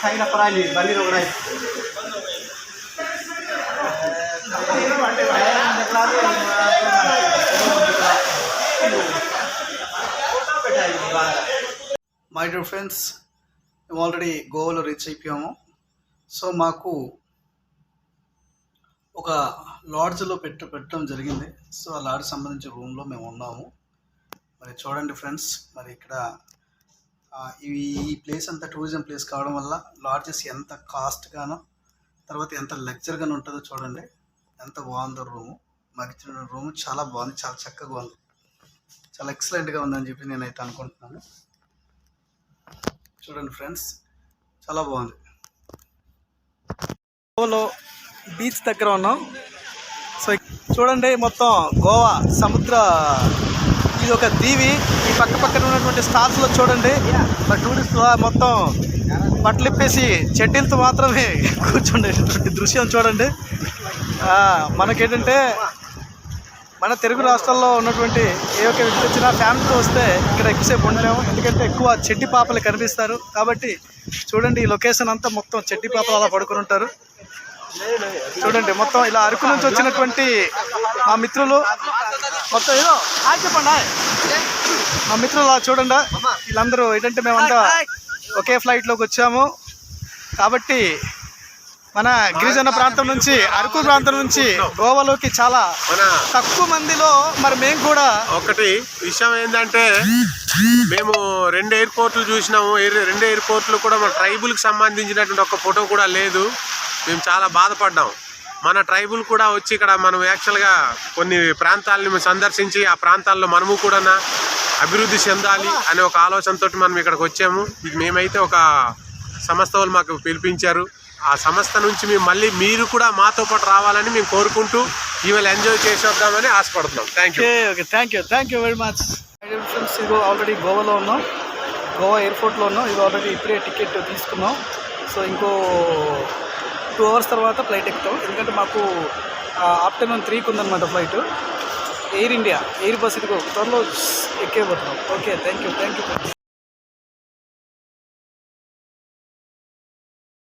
खाई ना पड़ा बनी रोगड़ा మై డియర్ ఫ్రెండ్స్ మేము ఆల్రెడీ గోవాలో రీచ్ అయిపోయాము. సో మాకు ఒక లాడ్జ్లో పెట్ట పెట్టడం జరిగింది. సో ఆ లాడ్జ్ సంబంధించిన రూమ్లో మేము ఉన్నాము. మరి చూడండి ఫ్రెండ్స్ మరి ఇక్కడ ఇవి ఈ ప్లేస్ అంతా టూరిజం ప్లేస్ కావడం వల్ల లాడ్జెస్ ఎంత కాస్ట్గానో తర్వాత ఎంత లగ్జరీగానో ఉంటుందో చూడండి. ఎంత బాగుందో రూము. మాకు ఇచ్చిన రూమ్ చాలా బాగుంది చాలా చక్కగా ఉంది. చాలా ఎక్సలెంట్గా ఉందని చెప్పి నేనైతే అనుకుంటున్నాను. చూడండి ఫ్రెండ్స్ చాలా బాగుంది. గోవాలో బీచ్ దగ్గర ఉన్నాం. సో చూడండి మొత్తం గోవా సముద్ర ఇది ఒక దీవి. ఈ పక్క పక్కన ఉన్నటువంటి స్టార్స్లో చూడండి. మా టూరిస్టులు మొత్తం బట్టలు ఇప్పేసి చెడ్డీలతో మాత్రమే కూర్చుండేటటువంటి దృశ్యం చూడండి. మనకేంటంటే మన తెలుగు రాష్ట్రాల్లో ఉన్నటువంటి ఏ ఒక్క వ్యక్తి వచ్చినా ఫ్యామిలీతో వస్తే ఇక్కడ ఎక్కువసేపు ఉండలేము. ఎందుకంటే ఎక్కువ చెడ్డి పాపలు కనిపిస్తారు. కాబట్టి చూడండి ఈ లొకేషన్ అంతా మొత్తం చెడ్డి పాపలు అలా పడుకుని ఉంటారు. చూడండి మొత్తం ఇలా అరకు నుంచి వచ్చినటువంటి మా మిత్రులు. మొత్తం ఏదో చెప్పండి మా మిత్రులు అలా చూడండి? వీళ్ళందరూ ఏంటంటే మేమంతా ఒకే ఫ్లైట్లోకి వచ్చాము. కాబట్టి మన గిరిజన ప్రాంతం నుంచి అరకు ప్రాంతం నుంచి గోవాలోకి చాలా తక్కువ మందిలో మరి మేము కూడా ఒకటి విషయం ఏంటంటే మేము రెండు ఎయిర్పోర్ట్లు చూసినాము. రెండు ఎయిర్పోర్ట్లు కూడా మన ట్రైబుల్కి సంబంధించినటువంటి ఒక ఫోటో కూడా లేదు. మేము చాలా బాధపడ్డాం. మన ట్రైబుల్ కూడా వచ్చి ఇక్కడ మనం యాక్చువల్గా కొన్ని ప్రాంతాలని సందర్శించి ఆ ప్రాంతాల్లో మనము కూడా అభివృద్ధి చెందాలి అనే ఒక ఆలోచనతో మనం ఇక్కడికి వచ్చాము. మేమైతే ఒక సంస్థ వాళ్ళు మాకు పిలిపించారు. ఆ సంస్థ నుంచి మేము మళ్ళీ మీరు కూడా మాతో పాటు రావాలని మేము కోరుకుంటూ ఇవాళ ఎంజాయ్ చేసి వద్దామని ఆశపడుతున్నాం. Thank you okay thank you thank you very much friends ఇదిగో ఆల్రెడీ గోవాలో ఉన్నాం. గోవా ఎయిర్పోర్ట్లో ఉన్నాం. ఇది ఆల్రెడీ ఇప్పుడే టికెట్ తీసుకున్నాం. సో ఇంకో టూ అవర్స్ తర్వాత ఫ్లైట్ ఎక్కుతాం. ఎందుకంటే మాకు ఆఫ్టర్నూన్ త్రీకి ఉందన్నమాట flight Air India air bus ఇదిగో త్వరలో ఎక్కేపోతున్నాం okay thank you thank you